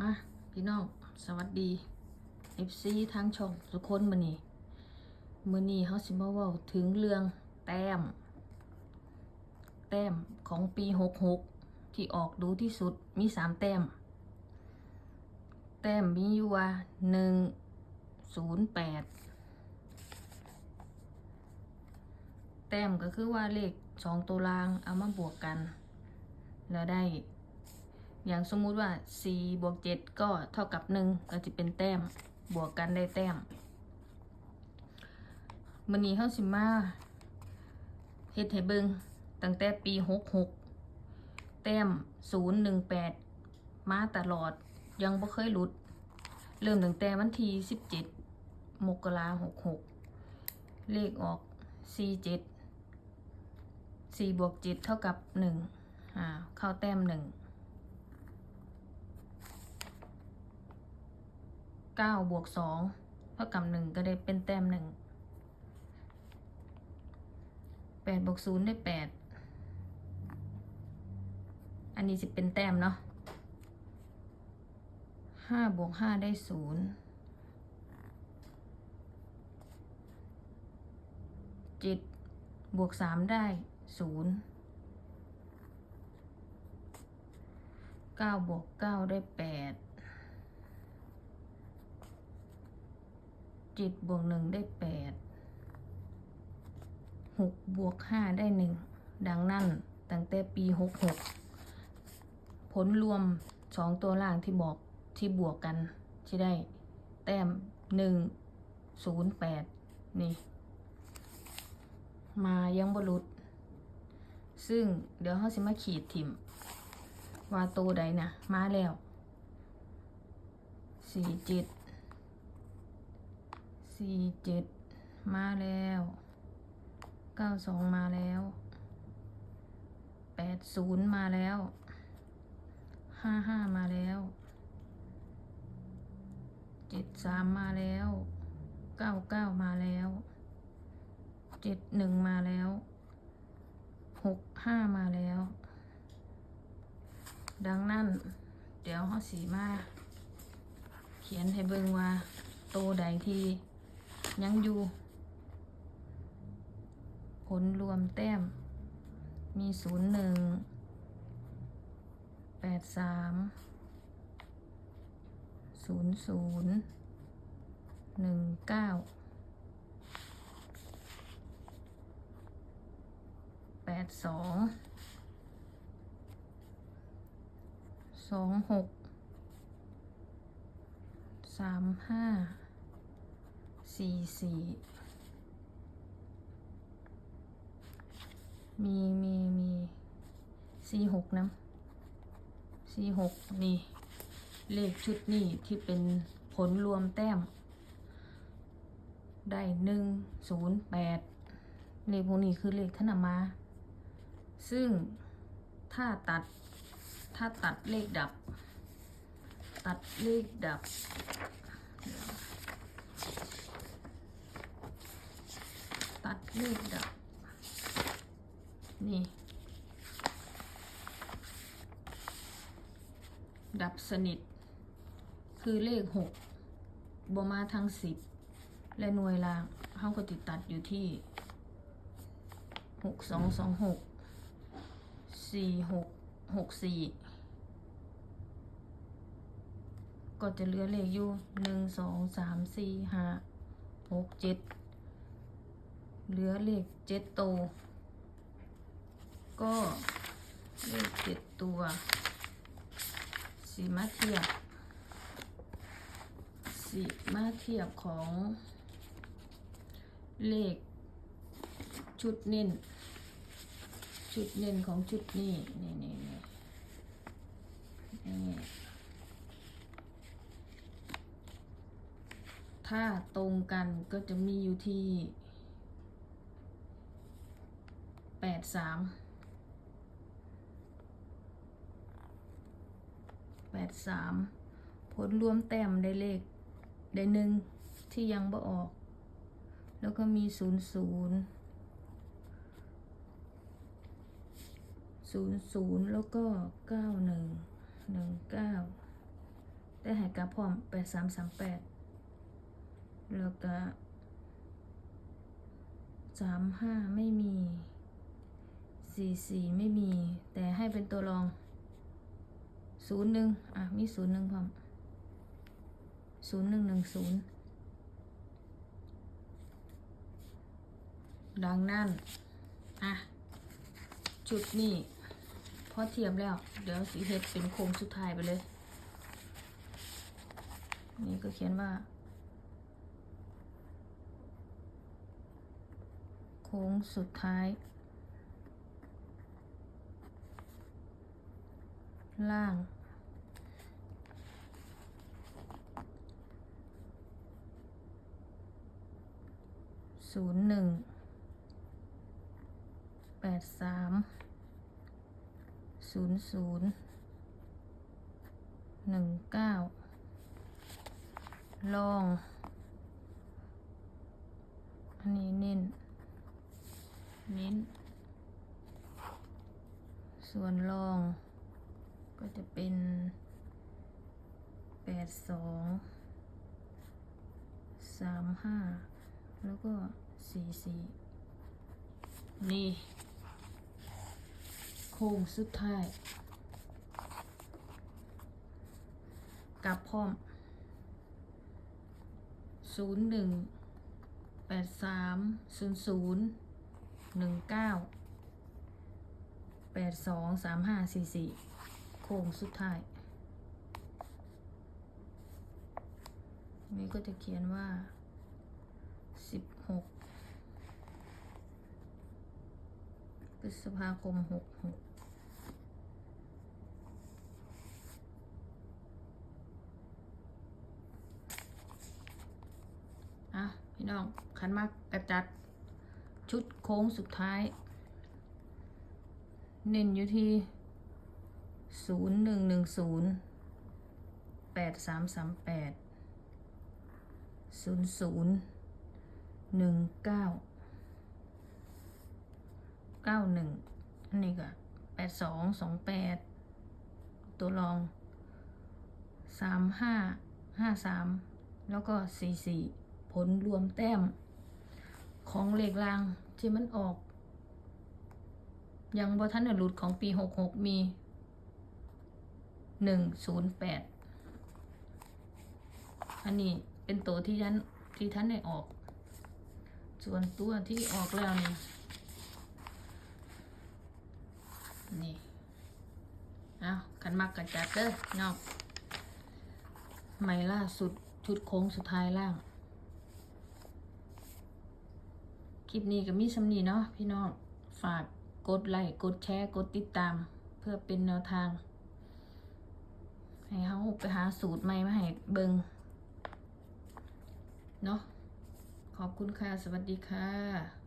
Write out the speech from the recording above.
มาพี่น้องสวัสดี FC ทางช่องทุกคนมือนี้มือนี้เฮาสิมาว้าถึงเรื่องแต้ม แต้มของปี66ที่ออกดูที่สุดมี3แต้ม แต้มมีอยู่ว่า108แต้มก็คือว่าเลข2ตัวรางเอามาบวกกัน แล้วได้ อย่างสมมุติว่า4บวก7ก็เท่ากับ 1 ก็จะเป็นแต้ม บวกกันได้แต้มมื้อนี้เฮาสิมาเฮ็ดให้เบิงตั้งแต่ปี 66 แต้ม 018 มาตลอดยังบ่เคยหลุด เริ่มตั้งแต่วันที่ 17 มกราคม66เลขออก 47 4บวก7เท่ากับ 1 อ่า เข้าแต้ม 1 ก้าบวกสองเท่ากับหนึ่งก็ได้เป็นแต้มหนึ่งแปดบวกศูนย์ได้แปดอันนี้จะเป็นแต้มเนาะห้าบวกห้าได้ศูนย์เจ็ดบวกสามได้ศูนย์เก้าบวกเก้าได้แปด เจ็ดบวกหนึ่งได้แปดหกบวกห้าได้หนึ่งดังนั้นตั้งแต่ปีหกหกผลรวมสองตัวล่างที่บอกที่บวกกันที่ได้แต้มหนึ่งศูนย์แปดนี่ มายังบรุษซึ่งเดี๋ยวเขาสิมาขีดถิ่ม ว่าตัวใดนะมาแล้วสี่เจ็ด สี่เจ็ดมาแล้วเก้าสองมาแล้วแปดศูนย์มาแล้วห้าห้ามาแล้วเจ็ดสามมาแล้วเก้าเก้ามาแล้วเจ็ดหนึ่งมาแล้วหกห้ามาแล้ว ดังนั้น เดี๋ยวเขาสีมา เขียนให้เบิ่งว่าโตใดที่ ยังอยู่ ผลรวมแต้ม มีศูนย์หนึ่งแปดสามศูนย์ศูนย์หนึ่งเก้าแปดสองสองหกสามห้า สี่สี่มีมีมีสี่หกนะสี่หกนี่ เลขชุดนี่ที่เป็นผลรวมแต้ม ได้หนึ่งศูนย์แปดเลขพวกนี้คือเลขธนมา ซึ่งถ้าตัดถ้าตัดเลขดับ ตัดเลขดับ ตัดเลขดับนี่ ดับสนิท คือเลขหกบมาทั้งสิบและหน่วยล่างเขาก็ติดตัดอยู่ที่หกสองสองหกสี่หกหกสี่ก็จะเหลือเลขอยู่หนึ่งสองสามสี่ห้าหกเจ็ด เหลือเลขเจ็ดตัว ก็เลขเจ็ดตัวสีมาเทียบสีมาเทียบของเลขชุดเน้น ชุดเน้นของชุดนี้นี่นี่นี่นี่ถ้าตรงกันก็จะมีอยู่ที่ แป ดสามแปดสามผลรวมแต้มได้เลขได้หนึ่งที่ยังบ่ออก แล้วก็มีศูนย์ศูนย์ศูนย์ศูนย์แล้วก็เก้าหนึ่งหนึ่งเก้าแต่ให้กลับพร้อมแปดสามสามแปดแล้วก็สามห้าไม่มี สี่สี่ไม่มี แต่ให้เป็นตัวรองศูนย์หนึ่งอะ มีศูนย์หนึ่งพร้อมศูนย์หนึ่งหนึ่งศูนย์ดังนั้น อะ จุดนี้พอเทียมแล้ว เดี๋ยวสีเฮ็ดเป็นโครงสุดท้ายไปเลย นี่ก็เขียนว่า โค้งสุดท้าย ล่างศูนย์หนึ่งแปดสามศูนย์ศูนย์หนึ่งเก้าลอง อันนี้เน้น เน้น ส่วนลอง ก็จะเป็นแปดสองสามห้าแล้วก็สี่สี่นี่ โค้งสุดท้ายกลับพร้อมศูนย์หนึ่งแปดสามศูนย์ศูนย์หนึ่งเก้าแปดสองสามห้าสี่สี่ ค้งสุดท้าย นี่ก็จะเขียนว่าสิบหกพฤษภาคมหกหกอะ พี่น้อง ขันมากกระจัด ชุดโค้งสุดท้าย เน้นอยู่ที่ ศูนย์หนึ่งหนึ่งศูนย์แปดสามสามแปดศูนย์ศูนย์หนึ่งเก้าเก้าหนึ่งอันนี้ก็แปดสองสองแปดตัวรองสามห้าห้าสามแล้วก็สี่สี่ผลรวมแต้ม ของเลขรางที่มันออก ยังบ่ทันได้หลุดของปีหกหกมี หนึ่งศูนย์แปดอันนี้เป็นตัวที่ยันที่ท่านได้ออก ส่วนตัวที่ออกแล้วนี่นี่เอาขันมักกันจัดเด้อเนาใหม่ล่าสุดชุดโค้งสุดท้ายล่าง คลิปนี้ก็มีสำนีเนาะพี่น้อง ฝากกดไลค์ กดแชร์ กดติดตาม เพื่อเป็นแนวทาง ให้เขาไปหาสูตรใหม่มาให้เบิงเนาะขอบคุณค่ะ สวัสดีค่ะ